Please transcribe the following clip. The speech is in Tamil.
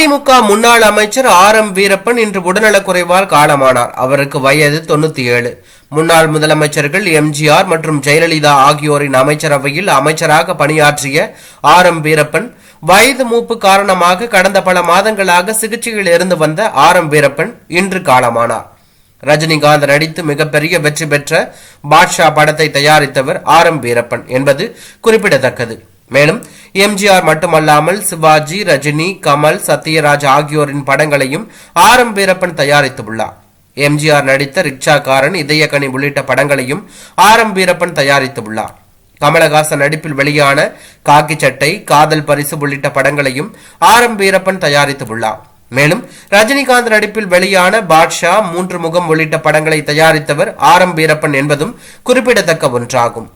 அதிமுக முன்னாள் அமைச்சர் ஆர் எம் வீரப்பன் இன்று உடல்நலக்குறைவால் காலமானார். அவருக்கு வயது தொண்ணூத்தி ஏழு முன்னாள் முதலமைச்சர்கள் எம்ஜிஆர் மற்றும் ஜெயலலிதா ஆகியோரின் அமைச்சரவையில் அமைச்சராக பணியாற்றிய ஆர் எம் வீரப்பன் வயது மூப்பு காரணமாக கடந்த பல மாதங்களாக சிகிச்சையில் இருந்து வந்த ஆர் எம் வீரப்பன் இன்று காலமானார். ரஜினிகாந்த் நடித்து மிகப்பெரிய வெற்றி பெற்ற பாட்ஷா படத்தை தயாரித்தவர் ஆர் எம் வீரப்பன் என்பது குறிப்பிடத்தக்கது. மேலும் எம்ஜிஆர் மட்டுமல்லாமல் சிவாஜி ரஜினி கமல் சத்யராஜ் ஆகியோரின் படங்களையும் ஆர் எம் வீரப்பன் தயாரித்துள்ளார் எம்ஜிஆர் நடித்த ரிக்ஷாக்காரன் இதயக்கனி உள்ளிட்ட படங்களையும் ஆர் எம் வீரப்பன் தயாரித்துள்ளார் கமலஹாசன் நடிப்பில் வெளியான காக்கி சட்டை காதல் பரிசு உள்ளிட்ட படங்களையும் ஆர் எம் வீரப்பன் தயாரித்துள்ளார் மேலும் ரஜினிகாந்த் நடிப்பில் வெளியான பாட்ஷா மூன்று முகம் உள்ளிட்ட படங்களை தயாரித்தவர் ஆர் எம் வீரப்பன் என்பதும் குறிப்பிடத்தக்க ஒன்றாகும்.